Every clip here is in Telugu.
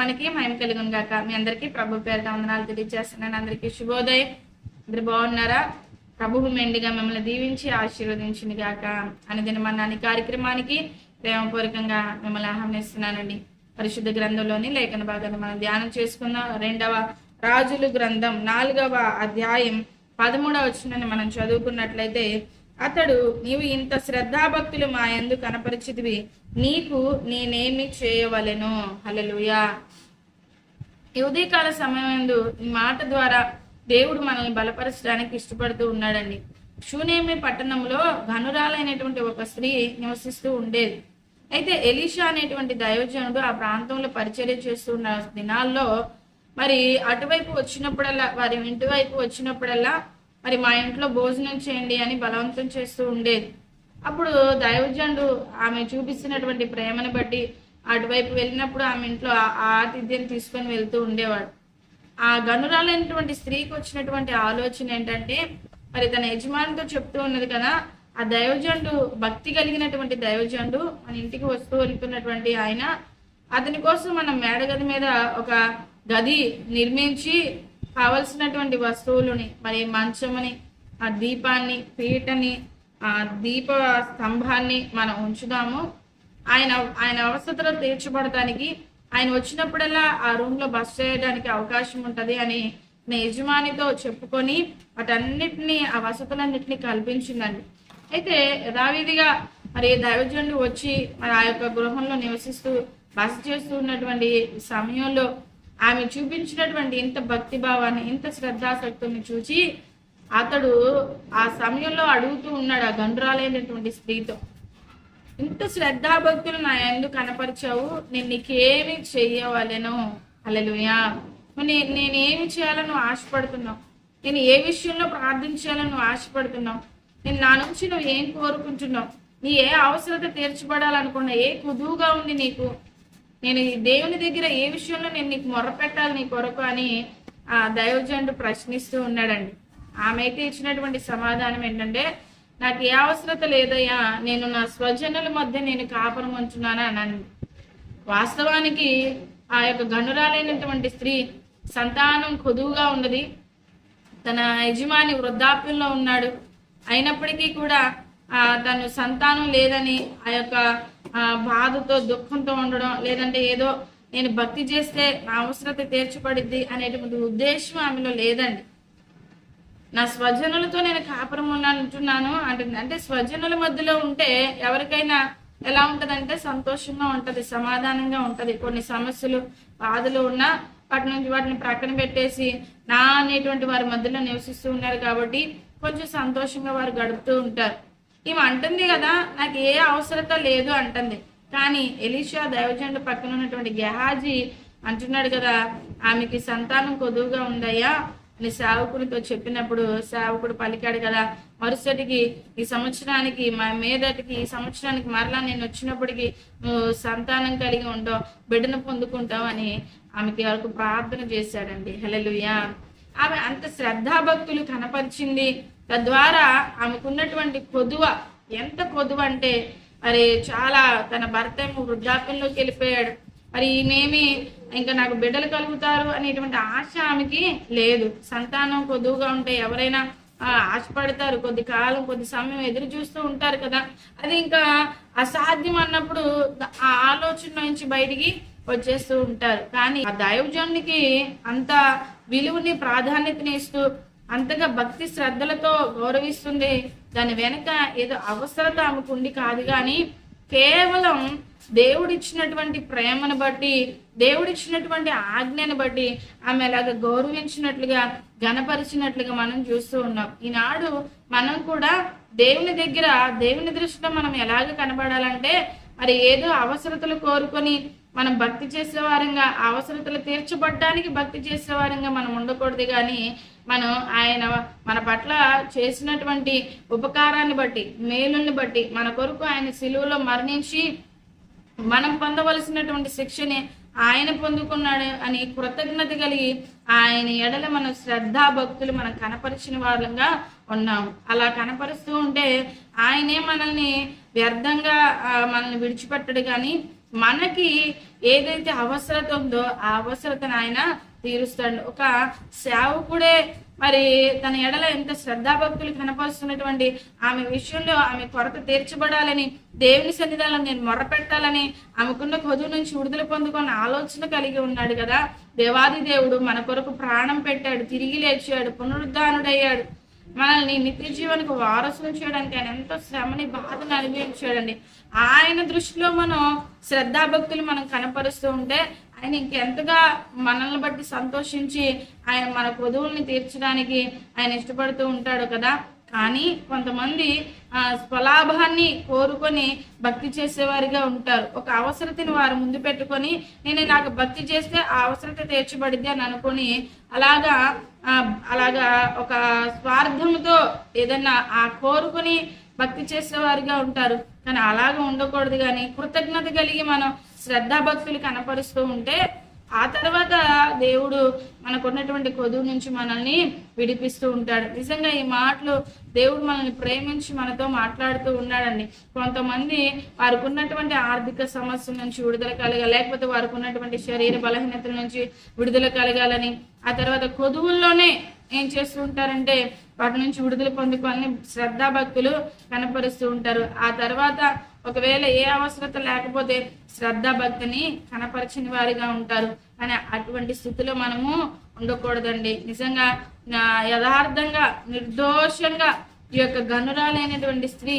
నామానికి మహిమ కలిగిన గాక. మీ అందరికీ ప్రభు పేరు వందనాలు తెలియజేస్తున్నాను. అందరికీ శుభోదయం. అందరు బాగున్నారా? ప్రభువు మెండిగా మిమ్మల్ని దీవించి ఆశీర్వదించింది గాక. అనుదిన మన్నాని కార్యక్రమానికి ప్రేమపూర్వకంగా మిమ్మల్ని ఆహ్వానిస్తున్నానండి. పరిశుద్ధ గ్రంథంలోని లేఖన భాగాన్ని మనం ధ్యానం చేసుకుందాం. రెండవ రాజులు గ్రంథం నాలుగవ అధ్యాయం పదమూడవ వచ్చిందని మనం చదువుకున్నట్లయితే అతడు నీవు ఇంత శ్రద్ధాభక్తులు మా యందు కనపరిచితివి. నీకు నేనేమి చేయవలెను? హలలుయా యువదీకాల ఉదయకాల సమయంలో ఈ మాట ద్వారా దేవుడు మనల్ని బలపరచడానికి ఇష్టపడుతూ ఉన్నాడండి. షూనేమి పట్టణంలో ఘనురాలైనటువంటి ఒక స్త్రీ నివసిస్తూ ఉండేది. అయితే ఎలీషా అనేటువంటి దైవజనుడు ఆ ప్రాంతంలో పరిచర్య చేస్తున్న దినాల్లో మరి అటువైపు వచ్చినప్పుడల్లా వారి ఇంటి వైపు వచ్చినప్పుడల్లా మరి మా ఇంట్లో భోజనం చేయండి అని బలవంతం చేస్తూ ఉండేది. అప్పుడు దైవజనుడు ఆమె చూపిస్తున్నటువంటి ప్రేమను బట్టి అటువైపు వెళ్ళినప్పుడు ఆమె ఇంట్లో ఆ ఆతిథ్యం తీసుకొని వెళ్తూ ఉండేవాడు. ఆ గనురాలైనటువంటి స్త్రీకి వచ్చినటువంటి ఆలోచన ఏంటంటే మరి తన యజమానితో చెప్తూ ఉన్నది కదా ఆ దైవజనుడు భక్తి కలిగినటువంటి దైవజనుడు మన ఇంటికి వస్తూ వెళ్తున్నటువంటి ఆయన అతని కోసం మనం మేడగది మీద ఒక గది నిర్మించి కావలసినటువంటి వస్తువులని మరి మంచమని ఆ దీపాన్ని పీటని ఆ దీప స్తంభాన్ని మనం ఉంచుదాము. ఆయన ఆయన అవసరతలు తీర్చబడటానికి ఆయన వచ్చినప్పుడల్లా ఆ రూమ్లో బస్ చేయడానికి అవకాశం ఉంటది అని నా యజమానితో చెప్పుకొని వాటన్నిటిని ఆ వసతులన్నింటినీ కల్పించిందండి. అయితే యథావిధిగా మరి దైవజనుడు వచ్చి మరి ఆ యొక్క గృహంలో నివసిస్తూ బస చేస్తూ ఉన్నటువంటి సమయంలో ఆమె చూపించినటువంటి ఇంత భక్తి భావాన్ని ఇంత శ్రద్ధాశక్తుల్ని చూచి అతడు ఆ సమయంలో అడుగుతూ ఉన్నాడు ఆ గండ్రాలైనటువంటి స్త్రీతో. ఇంత శ్రద్ధాభక్తులు నా ఎందుకు కనపరిచావు నేను నీకేమి చెయ్యవలెను? అలలుయా నే నేనేమి చేయాలని నువ్వు ఆశపడుతున్నావు? నేను ఏ విషయంలో ప్రార్థించాలని నువ్వు ఆశపడుతున్నావు? నేను నా నుంచి నువ్వు ఏం కోరుకుంటున్నావు? నీ ఏ అవసరత తీర్చబడాలనుకున్నా ఏ కుదువుగా ఉంది నీకు? నేను ఈ దేవుని దగ్గర ఏ విషయంలో నేను నీకు మొర్ర పెట్టాలి నీ కొరకు అని ఆ దైవజనుడు ప్రశ్నిస్తూ ఉన్నాడండి. ఆమె అయితే ఇచ్చినటువంటి సమాధానం ఏంటంటే నాకు ఏ అవసరత లేదయ్యా నేను నా స్వజనుల మధ్య నేను కాపురం ఉంచున్నాను అన్నాను వాస్తవానికి ఆ యొక్క గనురాలైనటువంటి స్త్రీ సంతానం కొదువుగా ఉన్నది. తన యజమాని వృద్ధాప్యంలో ఉన్నాడు. అయినప్పటికీ కూడా ఆ తను సంతానం లేదని ఆ యొక్క బాధతో దుఃఖంతో ఉండడం లేదంటే ఏదో నేను భక్తి చేస్తే నా అవసరత తీర్చబడిద్ది అనేటువంటి ఉద్దేశం ఆమెలో లేదండి. నా స్వజనులతో నేను కాపురం ఉంటున్నాను అంటుంది అంటే స్వజనుల మధ్యలో ఉంటే ఎవరికైనా ఎలా ఉంటదంటే సంతోషంగా ఉంటది సమాధానంగా ఉంటది. కొన్ని సమస్యలు బాధలు ఉన్నా వాటి నుంచి వాటిని ప్రక్కన పెట్టేసి నా అనేటువంటి వారి మధ్యలో నివసిస్తూ ఉన్నారు కాబట్టి కొంచెం సంతోషంగా వారు గడుపుతూ ఉంటారు. ఈమె అంటుంది కదా నాకు ఏ అవసరత లేదు అంటుంది. కానీ ఎలీషా దైవజనుడు పక్కన ఉన్నటువంటి గెహాజీ అంటున్నాడు కదా ఆమెకి సంతానం కొదువుగా ఉందయ్యా అని సేవకుడితో చెప్పినప్పుడు సేవకుడు పలికాడు కదా మరుసటికి ఈ సంవత్సరానికి మా మీదటికి ఈ సంవత్సరానికి మరలా నేను వచ్చినప్పటికి నువ్వు సంతానం కలిగి ఉండవు బిడ్డను పొందుకుంటావు అని ఆమెకి వరకు ప్రార్థన చేశాడండి. హల్లెలూయా. ఆమె అంత శ్రద్ధాభక్తులు కనపరిచింది. తద్వారా ఆమెకున్నటువంటి కొదువ ఎంత కొదువ అంటే మరి చాలా తన భర్త ఏమో వృద్ధాప్యంలోకి వెళ్ళిపోయాడు. మరి ఈయనేమి ఇంకా నాకు బిడ్డలు కలుగుతారు అనేటువంటి ఆశ ఆమెకి లేదు. సంతానం కొద్దుగా ఉంటే ఎవరైనా ఆశపడతారు. కొద్ది కాలం కొద్ది సమయం ఎదురు చూస్తూ ఉంటారు కదా. అది ఇంకా అసాధ్యం అన్నప్పుడు ఆ ఆలోచన నుంచి బయటికి వచ్చేస్తూ ఉంటారు. కానీ ఆ దైవజనునికి అంత విలువని ప్రాధాన్యతని ఇస్తూ అంతగా భక్తి శ్రద్ధలతో గౌరవిస్తుంది దాని వెనక ఏదో అవసరత ఆమెకు ఉండి కాదు కానీ కేవలం దేవుడిచ్చినటువంటి ప్రేమను బట్టి దేవుడిచ్చినటువంటి ఆజ్ఞను బట్టి ఆమె అలాగ గౌరవించినట్లుగా గణపరిచినట్లుగా మనం చూస్తూ ఉన్నాం. ఈనాడు మనం కూడా దేవుని దగ్గర దేవుని దృష్టిలో మనం ఎలాగ కనబడాలంటే మరి ఏదో అవసరతలు కోరుకొని మనం భక్తి చేసే వారంగా అవసరతలు తీర్చబడ్డానికి భక్తి చేసేవారంగా మనం ఉండకూడదు కానీ మనం ఆయన మన పట్ల చేసినటువంటి ఉపకారాన్ని బట్టి మేలుని బట్టి మన కొరకు ఆయన సిలువలో మరణించి మనం పొందవలసినటువంటి శిక్షని ఆయన పొందుకున్నాడు అని కృతజ్ఞత కలిగి ఆయన ఎడల మన శ్రద్ధా భక్తులు మనం కనపరిచిన వాళ్ళంగా ఉన్నాం అలా కనపరుస్తూ ఉంటే ఆయనే మనల్ని వ్యర్థంగా మనల్ని విడిచిపెట్టడు కానీ మనకి ఏదైతే అవసరత ఉందో ఆ అవసరతను ఆయన తీరుస్తాడు. ఒక సేవకుడే మరి తన ఎడల ఎంత శ్రద్ధాభక్తులు కనపరుస్తున్నటువంటి ఆమె విషయంలో ఆమె కొరత తీర్చబడాలని దేవుని సన్నిధానంలో నేను మొరపెట్టాలని ఆమెకున్న కొదువు నుంచి విడుదల పొందుకున్న ఆలోచన కలిగి ఉన్నాడు కదా. దేవాది దేవుడు మన కొరకు ప్రాణం పెట్టాడు తిరిగి లేచాడు పునరుద్ధానుడయ్యాడు. మనల్ని నిత్య జీవనకు వారసులు చేయడానికి ఆయన ఎంతో శ్రమని బాధను అనుభవించాడండి. ఆయన దృష్టిలో మనం శ్రద్ధాభక్తులు మనం కనపరుస్తూ ఉంటే ఆయన ఇంకెంతగా మనల్ని బట్టి సంతోషించి ఆయన మన కొదువుల్ని తీర్చడానికి ఆయన ఇష్టపడుతూ ఉంటాడు కదా. కానీ కొంతమంది ఆ స్వలాభాన్ని కోరుకొని భక్తి చేసేవారిగా ఉంటారు. ఒక అవసరతని వారు ముందు పెట్టుకొని నేను నాకు భక్తి చేస్తే ఆ అవసరత తీర్చబడిద్ది అని అనుకొని అలాగా అలాగా ఒక స్వార్థంతో ఏదన్నా ఆ కోరుకొని భక్తి చేసేవారిగా ఉంటారు. కానీ అలాగ ఉండకూడదు కానీ కృతజ్ఞత కలిగి మనం శ్రద్ధాభక్తులు కనపరుస్తూ ఉంటే ఆ తర్వాత దేవుడు మనకున్నటువంటి కొదువు నుంచి మనల్ని విడిపిస్తూ ఉంటాడు. నిజంగా ఈ మాటలు దేవుడు మనల్ని ప్రేమించి మనతో మాట్లాడుతూ ఉన్నాడండి. కొంతమంది వారికి ఉన్నటువంటి ఆర్థిక సమస్యల నుంచి విడుదల కలగాలి లేకపోతే వారికి ఉన్నటువంటి శరీర బలహీనతల నుంచి విడుదల కలగాలని ఆ తర్వాత కొదువుల్లోనే ఏం చేస్తూ ఉంటారంటే వాటి నుంచి విడుదల పొందుకోవాలని శ్రద్ధాభక్తులు కనపరుస్తూ ఉంటారు. ఆ తర్వాత ఒకవేళ ఏ అవసరత లేకపోతే శ్రద్ధాభక్తిని కనపరచని వారిగా ఉంటారు. కానీ అటువంటి స్థితిలో మనము ఉండకూడదండి. నిజంగా యథార్థంగా నిర్దోషంగా ఈ యొక్క గనురాలైనటువంటి స్త్రీ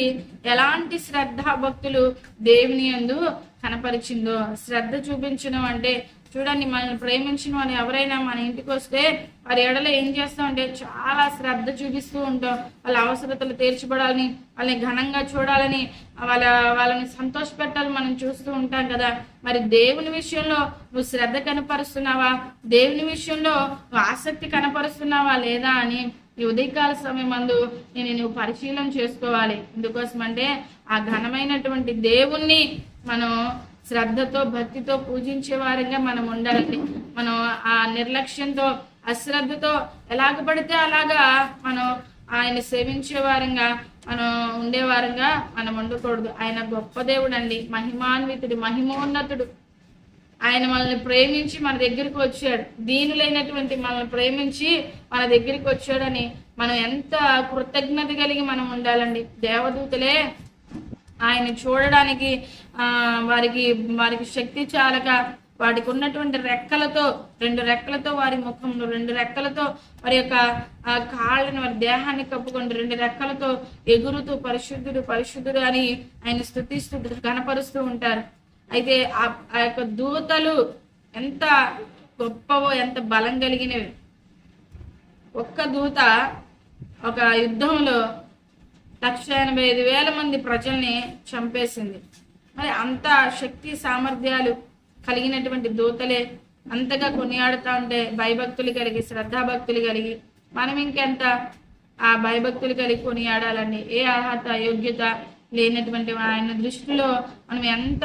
ఎలాంటి శ్రద్ధ భక్తులు దేవుని యందు కనపరిచిందో శ్రద్ధ చూపించడం అంటే చూడండి మనల్ని ప్రేమించిన వాళ్ళు ఎవరైనా మన ఇంటికి వస్తే వారి ఎడలో ఏం చేస్తామంటే చాలా శ్రద్ధ చూపిస్తూ ఉంటాం. వాళ్ళ అవసరతలు తీర్చబడాలని వాళ్ళని ఘనంగా చూడాలని వాళ్ళ వాళ్ళని సంతోష పెట్టాలని మనం చూస్తూ ఉంటాం కదా. మరి దేవుని విషయంలో నువ్వు శ్రద్ధ కనపరుస్తున్నావా? దేవుని విషయంలో నువ్వు ఆసక్తి కనపరుస్తున్నావా లేదా అని ఈ ఉదయకాల సమయం అందు నేను నువ్వు పరిశీలన చేసుకోవాలి. ఎందుకోసం అంటే ఆ ఘనమైనటువంటి దేవుణ్ణి మనం శ్రద్ధతో భక్తితో పూజించే వారంగా మనం ఉండాలండి. మనం ఆ నిర్లక్ష్యంతో అశ్రద్ధతో ఎలాగ పడితే అలాగా మనం ఆయన సేవించే వారంగా మనం ఉండేవారంగా మనం ఉండకూడదు. ఆయన గొప్ప దేవుడు అండి మహిమాన్వితుడు మహిమోన్నతుడు. ఆయన మనల్ని ప్రేమించి మన దగ్గరికి వచ్చాడు. దీనులైనటువంటి మనల్ని ప్రేమించి మన దగ్గరికి వచ్చాడని మనం ఎంత కృతజ్ఞత కలిగి మనం ఉండాలండి. దేవదూతలే ఆయన చూడడానికి ఆ వారికి వారికి శక్తి చాలక వాటికి ఉన్నటువంటి రెక్కలతో రెండు రెక్కలతో వారి ముఖంలో రెండు రెక్కలతో వారి యొక్క కాళ్ళని వారి దేహాన్ని కప్పుకొని రెండు రెక్కలతో ఎగురుతూ పరిశుద్ధుడు పరిశుద్ధుడు అని ఆయన స్థుతిస్తూ కనపరుస్తూ ఉంటారు. అయితే ఆ ఆ యొక్క దూతలు ఎంత గొప్పవో ఎంత బలం కలిగినవి. ఒక్క దూత ఒక యుద్ధంలో లక్ష ఎనభై ఐదు వేల మంది ప్రజల్ని చంపేసింది. మరి అంత శక్తి సామర్థ్యాలు కలిగినటువంటి దూతలే అంతగా కొనియాడుతూ ఉంటే భయభక్తులు కలిగి శ్రద్ధాభక్తులు కలిగి మనం ఇంకెంత ఆ భయభక్తులు కలిగి కొనియాడాలండి? ఏ అర్హత యోగ్యత లేనటువంటి ఆయన దృష్టిలో మనం ఎంత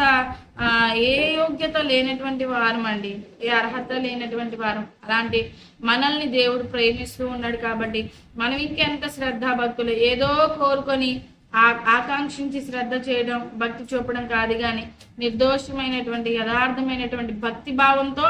ఆ, ఏ యోగ్యత లేనటువంటి వారం అండి. ఏ అర్హత లేనటువంటి వారం. అలాంటి మనల్ని దేవుడు ప్రేమిస్తూ ఉన్నాడు కాబట్టి మనం ఇంకెంత శ్రద్ధ భక్తులు ఏదో కోరుకొని ఆ ఆకాంక్షించి శ్రద్ధ చేయడం భక్తి చూపడం కాదు కానీ నిర్దోషమైనటువంటి యథార్థమైనటువంటి భక్తి భావంతో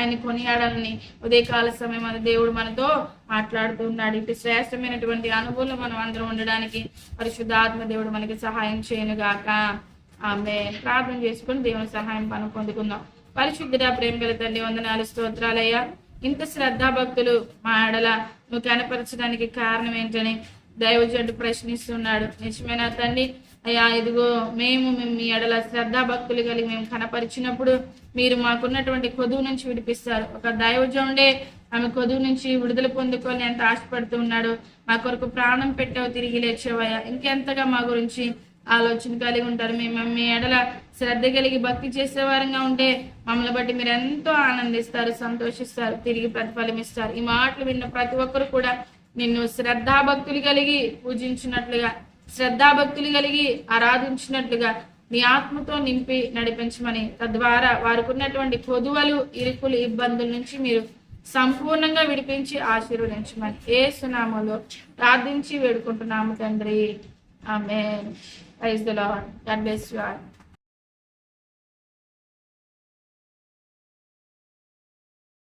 ఆయన కొనియాడాలని ఉదయకాల సమయం అది దేవుడు మనతో మాట్లాడుతూ ఉన్నాడు. ఇటు శ్రేష్టమైనటువంటి అనుభవం మనం అందరం ఉండడానికి పరిశుద్ధాత్మ దేవుడు మనకి సహాయం చేయను గాక ఆమె ప్రార్థన చేసుకుని దేవుని సహాయం పను పొందుకుందాం. పరిశుద్ధుడ ప్రేమ గల తండ్రి వందనాలు స్తోత్రాలయ్యా. ఇంత శ్రద్ధాభక్తులు మా ఆడల నువ్వు కనపరచడానికి కారణం ఏంటని దైవజుడు ప్రశ్నిస్తున్నాడు. నిజమైన తండ్రి అయ్యా ఇదిగో మేము మేము మీ ఎడల శ్రద్ధా భక్తులు కలిగి మేము కనపరిచినప్పుడు మీరు మాకున్నటువంటి కొదువు నుంచి విడిపిస్తారు. ఒక దైవజనుడే ఆమె కొదువు నుంచి విడుదల పొందుకొని ఎంత ఆశపడుతూ ఉన్నాడు. మా కొరకు ప్రాణం పెట్టావు తిరిగి లేచేవయ్యా. ఇంకెంతగా మా గురించి ఆలోచన కలిగి ఉంటారు. మేము మీ ఎడల శ్రద్ధ కలిగి భక్తి చేసేవారంగా ఉంటే మమ్మల్ని బట్టి మీరు ఎంతో ఆనందిస్తారు సంతోషిస్తారు తిరిగి ప్రతిఫలం ఇస్తారు ఈ మాటలు విన్న ప్రతి ఒక్కరు కూడా నిన్ను శ్రద్ధాభక్తులు కలిగి పూజించినట్లుగా శ్రద్ధాభక్తులు కలిగి ఆరాధించినట్లుగా నీ ఆత్మతో నింపి నడిపించమని తద్వారా వారికి ఉన్నటువంటి కొదువలు ఇరుకులు ఇబ్బందుల నుంచి మీరు సంపూర్ణంగా విడిపించి ఆశీర్వదించమని ఏ సునామలో ప్రార్థించి వేడుకుంటున్నాము తండ్రి. ఆమె praise the Lord God bless you all.